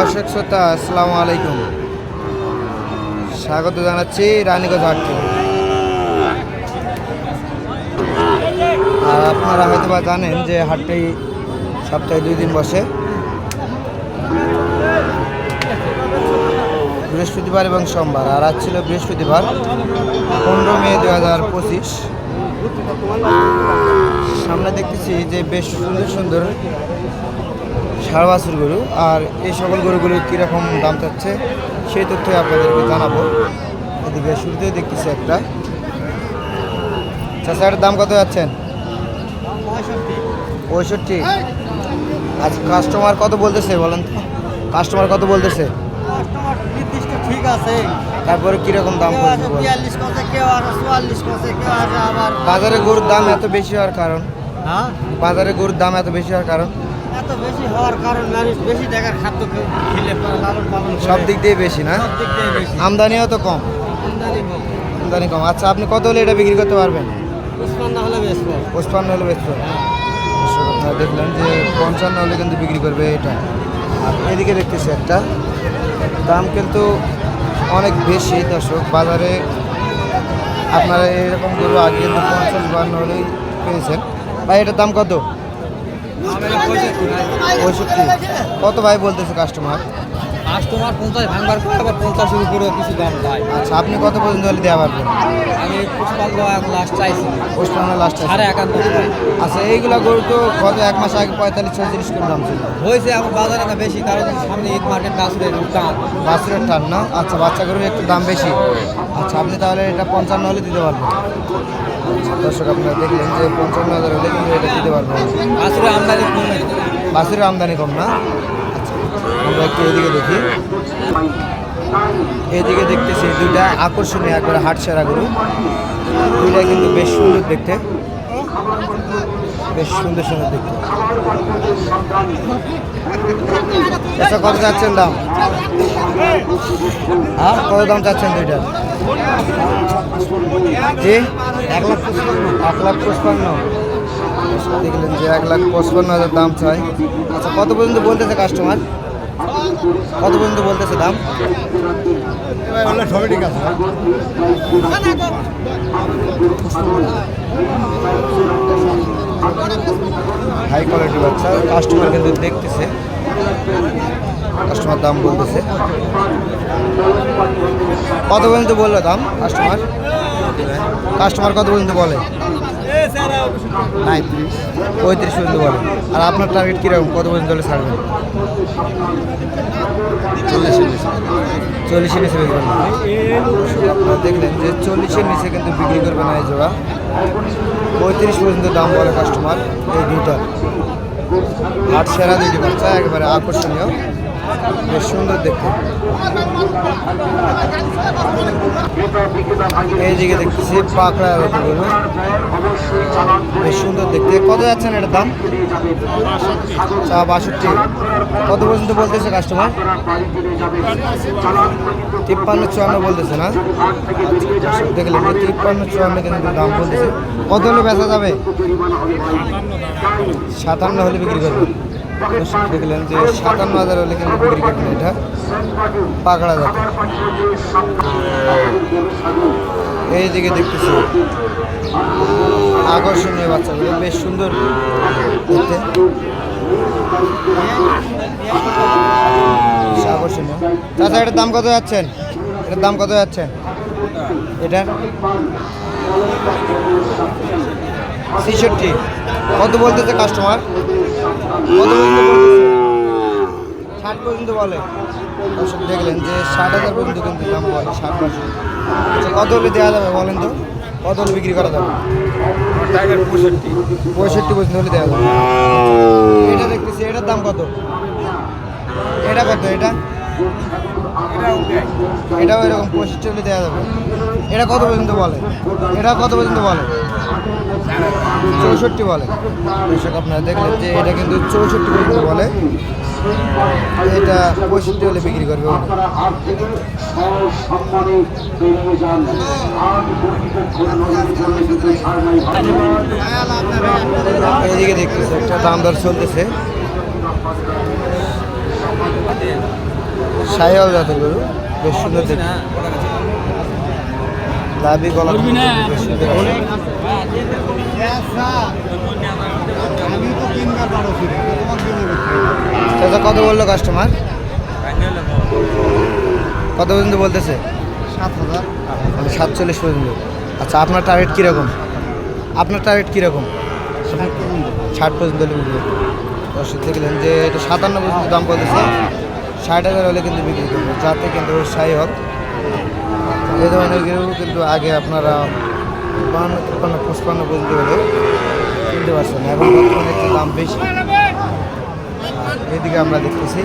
দর্শক শ্রোতা, আসসালামু আলাইকুম। স্বাগত জানাচ্ছি রানীগঞ্জ হাট থেকে। আর আপনারা হয়তো বা জানেন যে হাটটি সপ্তাহে দুই দিন বসে। বৃহস্পতিবার এবং সোমবার, আর আজ ছিল বৃহস্পতিবার, পনেরো মে দু হাজার পঁচিশ। সামনে দেখতেছি যে বেশ সুন্দর সুন্দর ষাড় বাছুর গরু আর এই সকল গরুগুলোর কীরকম দাম চাচ্ছে সেই তথ্যই আপনাদেরকে জানাব। এদিকে শুরুতেই দেখতেছি একটা। চাষার দাম কত যাচ্ছেন? পঁয়ষট্টি। আজ কাস্টমার কত বলতেছে বলেন তো? কাস্টমার কত বলতেছে? ঠিক আছে তারপরে কীরকম দাম বাজারে গরুর দাম এত বেশি হওয়ার কারণ? হ্যাঁ? বাজারে গরুর দাম এত বেশি হওয়ার কারণ? এত বেশি হওয়ার কারণ মানুষ বেশি দেখার খাদ্য খেলে লালন পালন। সব দিক দিয়ে বেশি না? সব দিক দিয়ে বেশি। আমদানিও তো কম। আমদানি কম। আমদানি কম। আচ্ছা আপনি কত হলে এটা বিক্রি করতে পারবেন? উসমান হলে বেশ কম। পঁচপান্ন হলে বেচতে আপনারা দেখলেন যে পঞ্চান্ন হলে কিন্তু বিক্রি করবে এটা। আর এদিকে দেখতেছি একটা। দাম কিন্তু অনেক বেশি দর্শক। বাজারে আপনারা এরকম গরু আগে কিন্তু পঞ্চাশ বান্ন হলেই পেয়েছেন। ভাই এটার দাম কত? পঁয়ষট্টি। কত ভাই বলতেছে কাস্টমার কাস্টমার পঞ্চাশ ভাঙবার পরে আবার পঞ্চাশের উপরেও কিছু দাম দেয় আচ্ছা আপনি কত পর্যন্ত হলে দেওয়া পারবেন? আমি এখন লাস্ট চাইছি। পঁচপান্ন লাস্ট সাড়ে একান্ন আচ্ছা এইগুলা গরু তো গত এক মাস আগে পঁয়তাল্লিশ ছয়ত্রিশ করে দাম ছিল। হয়েছে এখন বাজারে না বেশি কারণ সামনে ঈদ মার্কেট আসলে দাম বাছুরের টান না? আচ্ছা বাচ্চা গরুর একটু দাম বেশি। আচ্ছা আপনি তাহলে এটা পঞ্চান্ন হলে দিতে পারবেন। দর্শক আপনারা দেখলেন যে পঞ্চান্ন হাজার হলে কিন্তু এটা দিতে পারব। বাসের আমদানি কম বাসের আমদানি কম না? আচ্ছা আমরা একটু এদিকে দেখি। এদিকে দেখতেছি দুইটা আকর্ষণীয় একবারে হাট সেরা গরু। দুইটা কিন্তু বেশ সুন্দর দেখতে। বেশ সুন্দর সুন্দর দেখতে। আচ্ছা কত যাচ্ছেন দাম? হ্যাঁ কত দাম চাচ্ছেন দুইটার জি? এক লাখ এক লাখ পঁচপান্ন। দেখলেন যে এক লাখ পঁচপান্ন হাজার দাম চাই। আচ্ছা কত পর্যন্ত বলতেছে কাস্টমার কত পর্যন্ত বলতেছে দাম? হাই কোয়ালিটি বাচ্চা। কাস্টমার কিন্তু দেখতেছে। কাস্টমার দাম বলতেছে। কত পর্যন্ত বলল দাম কাস্টমার কাস্টমার কত পর্যন্ত বলে? পঁয়ত্রিশ। পঁয়ত্রিশ পর্যন্ত বলে আর আপনার টার্গেট কীরকম? কত পর্যন্ত হলে ছাড়বেন? চল্লিশের নিচে। চল্লিশের নিচে বিক্রি করবেন আপনারা দেখলেন যে চল্লিশের নিচে কিন্তু বিক্রি করবে না এই জোড়া। পঁয়ত্রিশ পর্যন্ত দাম বলে কাস্টমার এই দুইটার আট সেরা দুইটি বাচ্চা একেবারে আকর্ষণীয়। বেশ সুন্দর দেখতে। এইদিকে দেখতেছি পাকড়া গরু বেশ সুন্দর দেখতে। কত যাচ্ছেন এটার দাম? চা বাষট্টি। কত পর্যন্ত বলতেছে কাস্টমার তিপ্পান্ন, চুয়ান্ন বলতেছে না? দেখলেন তিপ্পান্ন, চুয়ান্ন কিন্তু দাম বলতেছে। কত হলে বেচা যাবে? সাতান্ন হলে বিক্রি করবে দর্শক দেখলেন যে সাতান্ন হাজার হলে কিন্তু বিক্রি করবেন এটা। পাকড়া যাবে এই দিকে দেখতেছি, আকর্ষণীয় বাচ্চাগুলো, বেশ সুন্দর দেখতে। আকর্ষণীয়। চাচা, এটার দাম কত যাচ্ছেন? এটার দাম কত যাচ্ছেন? এটার? ছেষট্টি। কত বলতেছে কাস্টমার ষাট পর্যন্ত বলে। দর্শক দেখলেন যে ষাট হাজার পর্যন্ত কিন্তু দাম বলে ষাট পার্সেন্ট আচ্ছা কত হলে দেওয়া যাবে বলেন তো? কত হলে বিক্রি করা যাবে? পঁয়ষট্টি পর্যন্ত হলে দেওয়া যাবে। এটা দেখতেছি, এটার দাম কত? এটা কত এটা? এটাও এরকম পঁয়ষট্টি হলে দেওয়া যাবে। এটা কত পর্যন্ত বলে? এটা কত পর্যন্ত বলে? চৌষট্টি বলে। দর্শক আপনারা দেখলেন যে এটা কিন্তু চৌষট্টি পর্যন্ত বলে। এটা পঁয়ষট্টি হলে বিক্রি করবে উনি। এইদিকে দেখতেছে একটা দাম দর চলতেছে। সাইহল জাতের গরু বেশ সুন্দর দেখতে। লাভি গলা চাচা, কত বলল কাস্টমার কত পর্যন্ত বলতেছে? সাত হাজার সাতচল্লিশ পর্যন্ত। আচ্ছা আপনার টার্গেট কীরকম? আপনার টার্গেট কীরকম? ষাট পর্যন্ত দর্শক, দেখলেন যে এটা সাতান্ন পর্যন্ত দাম বলতেছে ষাট হাজার হলে কিন্তু বিক্রি করবে যাতে কিন্তু সাই হোক। এই ধরনের কিন্তু আগে আপনারা বাহান্ন তিপ্পান্ন পঁচপান্ন পর্যন্ত হলেও কিনতে পারছেন এখন বর্তমানে একটু দাম বেশি। এদিকে আমরা দেখতেছি।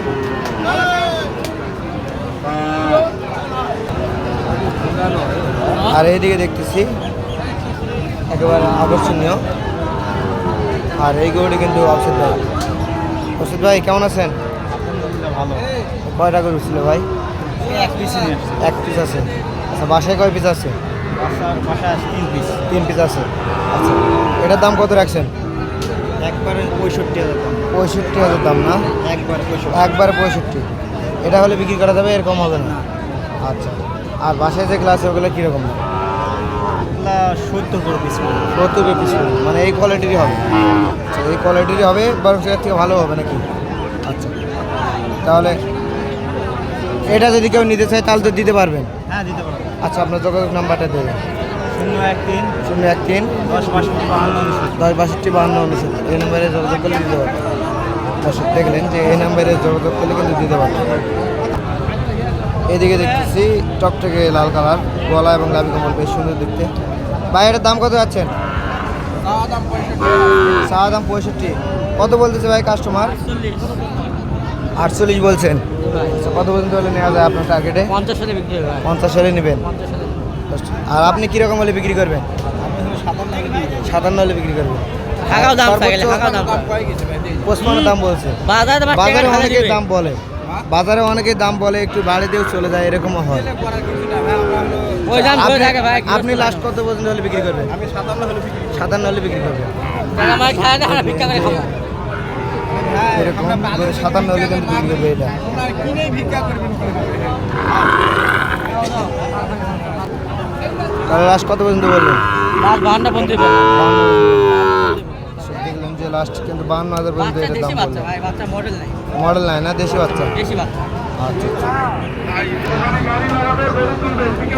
আর এইদিকে দেখতেছি একেবারে আকর্ষণীয়। আর এই গরুটি কিন্তু অফসেদ ভাই। অফসেদ ভাই কেমন আছেন? ভালো। কয়টা গরু ছিল ভাই? এক পিস আছে। আচ্ছা বাসায় কয় পিস আছে? তিন পিস আছে। আচ্ছা এটার দাম কত রাখছেন? একবারে পঁয়ষট্টি হাজার দাম। পঁয়ষট্টি হাজার দাম না? একবারে পঁয়ষট্টি। একবারে পঁয়ষট্টি। এটা হলে বিক্রি করা যাবে এরকম হবে না? আচ্ছা আর বাসায় যেগুলো আছে ওগুলো কীরকম? না সত্তর করে পিস করে সত্তর পিস মানে এই কোয়ালিটিরই হবে। আচ্ছা এই কোয়ালিটিরই হবে বরং সেটার থেকে ভালো হবে নাকি? আচ্ছা তাহলে এটা যদি কেউ নিতে চায় তাহলে তো দিতে পারবেন। হ্যাঁ দিতে পারব আচ্ছা আপনার যোগাযোগ নাম্বারটা দেবেন শূন্য এক তিন শূন্য এক তিন দশ বাষট্টি বাহান্ন দশ বাষট্টি বাহান্ন উনষাট। এই নম্বরে যোগাযোগ করলে দিতে পারবেন। দর্শক দেখলেন যে এই নম্বরে যোগাযোগ করলে কিন্তু দিতে পারবেন। এদিকে দেখতেছি টকটকে লাল কালার গলা এবং লাভি কমল বেশ সুন্দর দেখতে। ভাই দাম কত যাচ্ছেন? চাওয়া দাম পঁয়ষট্টি। কত বলতেছে ভাই কাস্টমার আটচল্লিশ বলছেন। আচ্ছা, কত পর্যন্ত হলে নেওয়া যায় আপনার টার্গেটে পঞ্চাশ সালে বিক্রি হবে পঞ্চাশ হলে নেবেন। আর আপনি কীরকম হলে বিক্রি করবেন? হলো সাতান্ন হলে বিক্রি করবেন। টাকাও দাম বলছে। বাজারে বাজারে অনেকে দাম বলে। বাজারে অনেকে দাম বলে একটু বাড়ি দিয়েও চলে যায় এরকমও হয়। ওই দাম ধরে থাকে ভাই আপনি- লাস্ট কত পর্যন্ত হলে বিক্রি করবেন? সাতান্ন হলে বিক্রি করবেন। এরকম সাতান্ন হলে কিন্তু বিক্রি করবে এটা। কিনেই ভিক্ষা করবেন তাহলে লাস্ট কত পর্যন্ত বলবেন লাস্ট বাহান্ন পঞ্চাশ দেখলাম যে লাস্ট কিন্তু বাহান্ন হাজার পর্যন্ত দাম বললেন। মডেল নাই। না দেশি বাচ্চা? আচ্ছা আচ্ছা।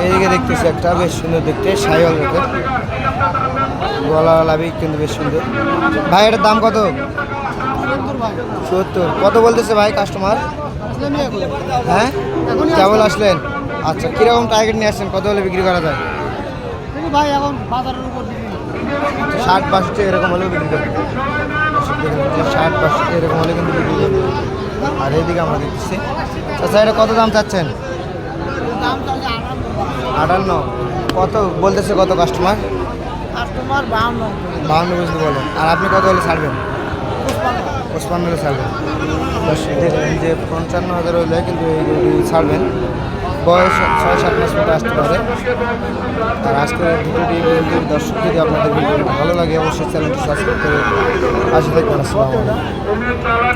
এইদিকে দেখতেছি একটা বেশ সুন্দর দেখতে সাইওয়াল গলা লাভি কিন্তু বেশ সুন্দর। ভাই এটার দাম কত? সত্তর কত বলতেছে ভাই কাস্টমার হ্যাঁ? কেবল আসলেন? আচ্ছা কীরকম টার্গেট নিয়ে আসছেন? কত হলে বিক্রি করা যায়? ভাই এখন বাজারের উপর ষাট বাষট্টি এরকম হলেও বিক্রি করবে ষাট বাষট্টি এরকম হলে কিন্তু বিক্রি করবে আর এইদিকে আমরা দেখতেছি। আচ্ছা এটা কত দাম চাচ্ছেন? আটান্ন। কত বলতেছে কত কাস্টমার কাস্টমার বাহান্ন। বাহান্ন পর্যন্ত বলেন আর আপনি কত হলে ছাড়বেন? পঁচপান্ন হলে ছাড়বেন। যে পঞ্চান্ন হাজার হলে কিন্তু এই গরুটি ছাড়বেন। বয়স ছয় সাত মাস মতো আসতে পারে। আর আজকের ভিডিওটি দর্শক, যদি আপনাদের ভিডিওটি ভালো লাগে, অবশ্যই চ্যানেলটি সাবস্ক্রাইব করে পাশে থাকবেন।